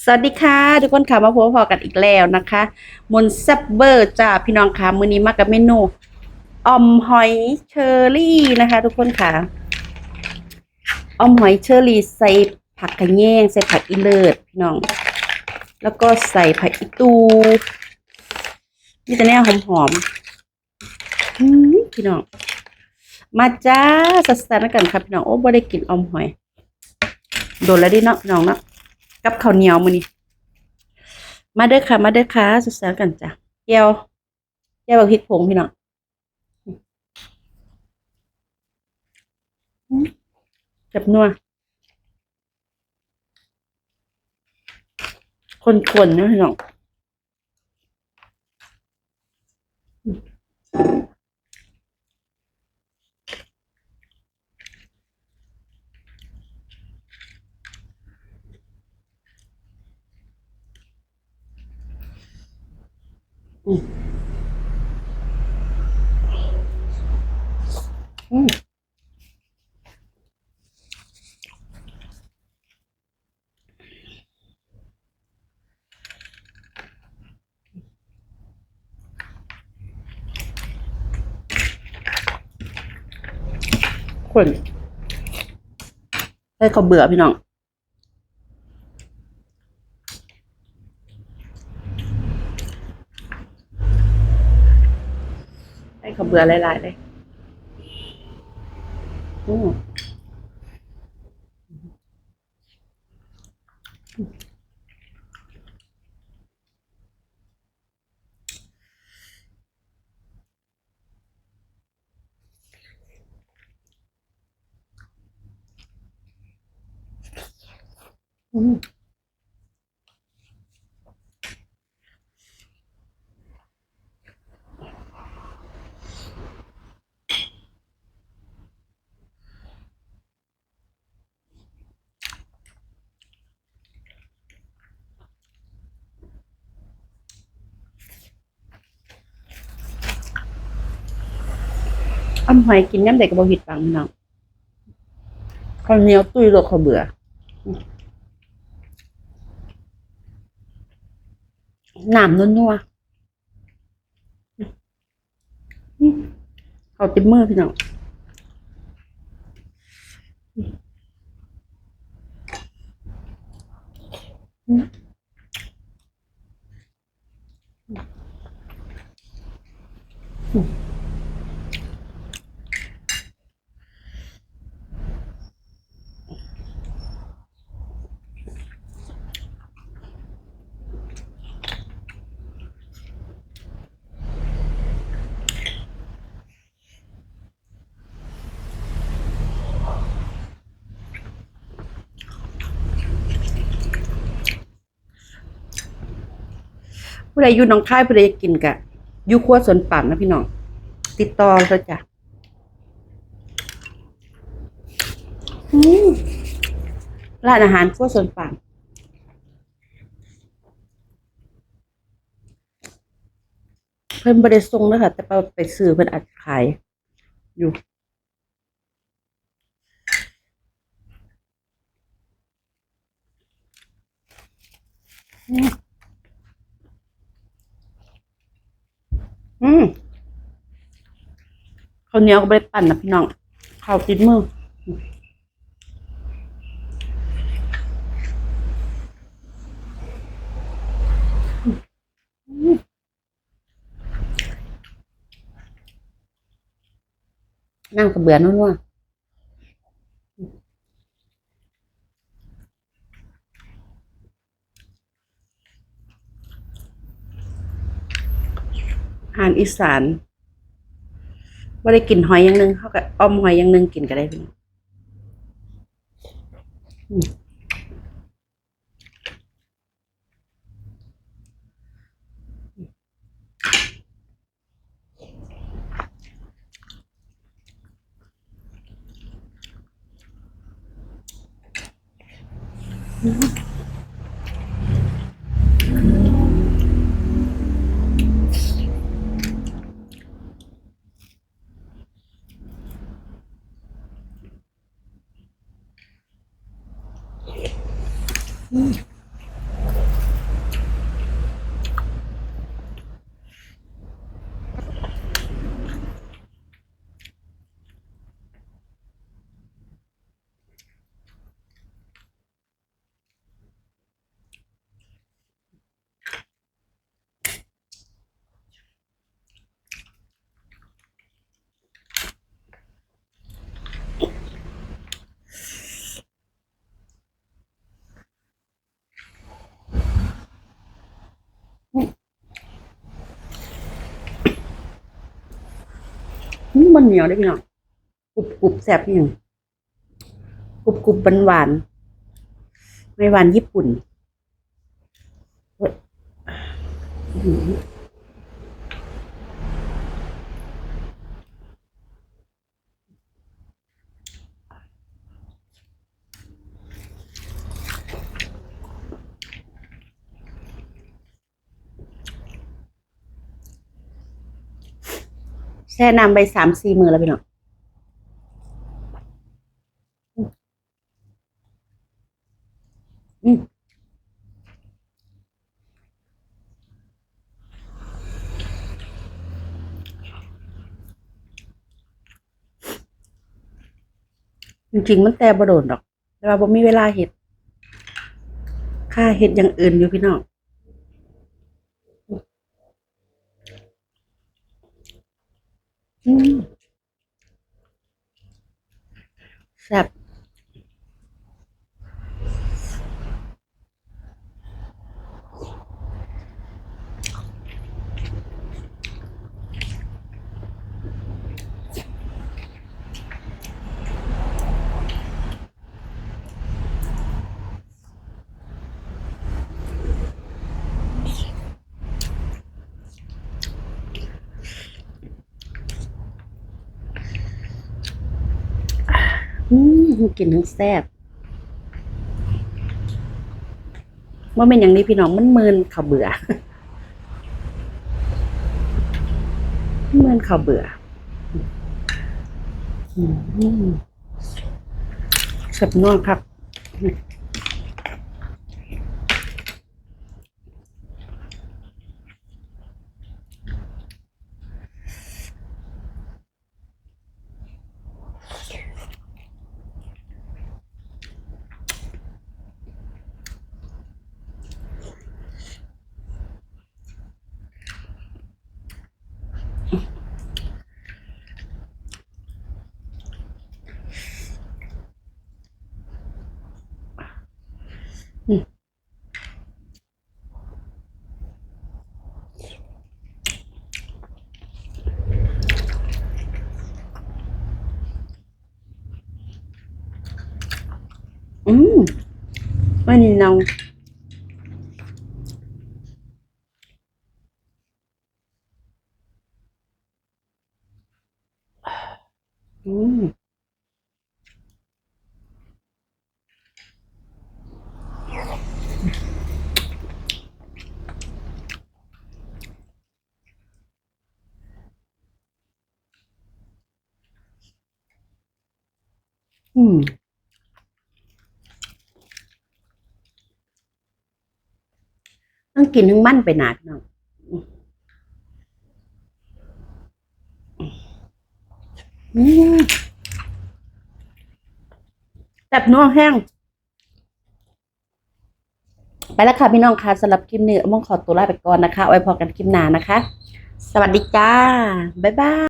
สวัสดีค่ะ ทุกคนค่ะมาพบพอกันอีกแล้วนะคะ มนซับเบอร์จ้าพี่น้องค่ะมื้อนี้มากับเมนูออมหอยเชอรี่นะคะ ทุกคนค่ะออมหอยเชอรี่ใส่ผักกระแยงใส่ผักอีเลิศพี่น้อง แล้วก็ใส่ผักอีตูนี่แต่แนวหอมๆอืมพี่น้อง มาจ้าสัสๆกันค่ะพี่น้องโอ้บ่ได้กินออมหอย โดนแล้วดิเนาะพี่น้องเนาะ กับข้าวเหนียวมื้อนี้มาเด้อค่ะ มาเด้อค่ะสุดสานกันจ้ะแก้วแก้วบักพริกผงพี่น้องจับนัวคนๆนะพี่น้อง คนให้เขาเบื่อพี่น้องให้เขาเบื่อหลายๆเลย อื มอืมอ้ำหอยกินย่ำเด็กกับบะหิดปังพี่น้องข้าวเหนียวตุ้ยโลกเขาเบื่อหนามนัวๆอืมเขาเต็มมือพี่น้องอืม ผู้ใดอยู่หน้องค่ายผู้ใดอยากกินกะอยู่ครัวสวนป่านนะพี่น้อง ติดต่อเลยจ้ะอืมร้านอาหารครัวสวนป่านเพิ่นบริส่งนะคะแต่ไปไปซื้อเพิ่นอาจขายอยู่อืม ข้าวเหนียวก็ไม่ได้ปั่นนะพี่น้องข้าวติดมือนั่งกับเบื่อนั่นว่าอาหารอีสาน ว่าได้กินหอยอย่างหนึ่งเขาก็อมหอยอย่างหนึ่งกินก็ได้พี่น้องอื Hmm. มันเหนียวได้พี่น้องกรุบกรุบแซ่บพี่น้องกรุบกรุบหวานหวานไม่หวานญี่ปุ่นเฮ้ยอื้อหือแช่น้ำไปสามสี่มือแล้วพี่น้องอืมจริงๆมันแต่บ่โดนดอก แต่ว่าบ่มีเวลาเฮ็ด ค่าเฮ็ดอย่างอื่นอยู่พี่น้องอืม แซ่บ อืมกินทั้งแซ่บว่าเป็นอย่างนี้พี่น้องมันเมินเขาวเบื่อเมินเขาวเบื่ออืมแซ่บนัวครับ อืม ไม่นี่เนาอืมอืม ต้อง กินทั้งมันไปหนาพี่น้องแบบนัวแห้ง ไปแล้วค่ะพี่น้องค่ะสำหรับคลิปนี้มองขอตัวลาไปก่อนนะคะ ไว้พอกันคลิปหน้านะคะ สวัสดีจ้า บ๊ายบาย